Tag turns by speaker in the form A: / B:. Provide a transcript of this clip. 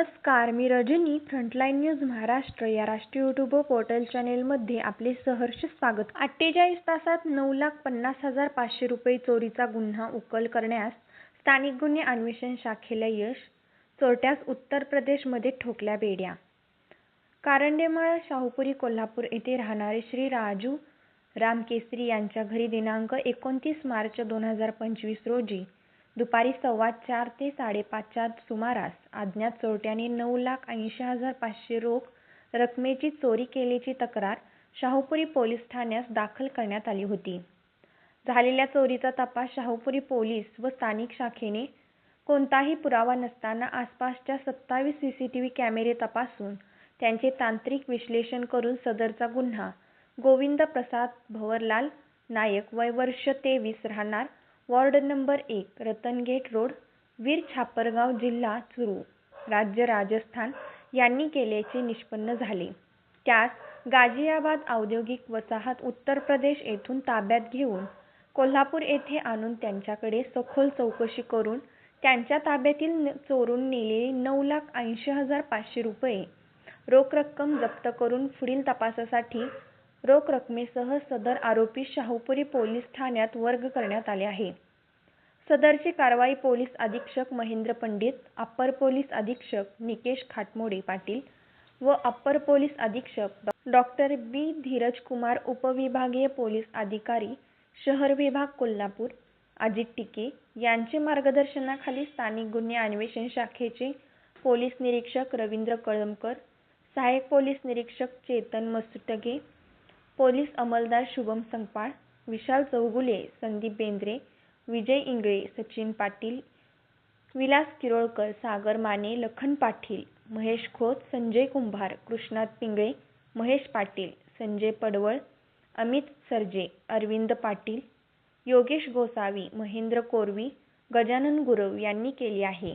A: नमस्कार मी Rajani frontline news Maharashtra या राष्ट्रीय यूट्यूब पोर्टल चॅनेलमध्ये आपले सहर्ष स्वागत. अठ्ठेचाळीस तासात नऊ लाख पन्नास हजार पाचशे रुपये चोरीचा गुन्हा उकल करण्यास स्थानिक गुन्हे अन्वेषण शाखेला यश चोरट्यास उत्तर प्रदेशमध्ये ठोकल्या बेड्या. कारंडेमाळ शाहूपुरी कोल्हापूर येथे राहणारे श्री राजू रामकेसरी यांच्या घरी दिनांक एकोणतीस मार्च दोन हजार पंचवीस रोजी दुपारी सव्वा चार ते साडेपाचच्या सुमारास अज्ञात चोरट्याने नऊ लाख ऐंशी हजार पाचशे रोख रकमेची चोरी केल्याची तक्रार शाहूपुरी पोलीस ठाण्यास दाखल करण्यात आली होती. झालेल्या चोरीचा तपास शाहूपुरी पोलीस व स्थानिक शाखेने कोणताही पुरावा नसताना आसपासच्या सत्तावीस सी सी टी व्ही कॅमेरे तपासून त्यांचे तांत्रिक विश्लेषण करून सदरचा गुन्हा गोविंद प्रसाद भवरलाल नायक वय वर्ष तेवीस राहणार वॉर्ड नंबर एक रतनगेट रोड वीर छापरगाव जिल्हा चुरू राज्य राजस्थान यांनी केल्याचे निष्पन्न झाले. त्यास गाझियाबाद औद्योगिक वसाहत उत्तर प्रदेश येथून ताब्यात घेऊन कोल्हापूर येथे आणून त्यांच्याकडे सखोल चौकशी करून त्यांच्या ताब्यातील चोरून नेलेली नऊ लाख ऐंशी हजार पाचशे रुपये रोख रक्कम जप्त करून पुढील तपासासाठी रोख रकमेसह सदर आरोपी शाहूपुरी पोलीस ठाण्यात वर्ग करण्यात आले आहे. सदरची कारवाई पोलीस अधीक्षक महेंद्र पंडित, अप्पर पोलीस अधीक्षक निकेश खाटमोडे पाटील व अप्पर पोलीस अधीक्षक डॉक्टर बी. धीरज कुमार उपविभागीय पोलीस अधिकारी शहर विभाग कोल्हापूर अजित टिके यांचे मार्गदर्शनाखाली स्थानिक गुन्हे अन्वेषण शाखेचे पोलीस निरीक्षक रवींद्र कळमकर, सहाय्यक पोलीस निरीक्षक चेतन मसटगे, पोलीस अंमलदार शुभम संपाळ विशाल चौगुले, संदीप बेंद्रे, विजय इंगळे, सचिन पाटील, विलास किरोळकर, सागर माने, लखन पाटील, महेश खोत, संजय कुंभार, कृष्णात पिंगळे, महेश पाटील, संजय पडवळ, अमित सरजे, अरविंद पाटील, योगेश गोसावी, महेंद्र कोरवी, गजानन गुरव यांनी केली आहे.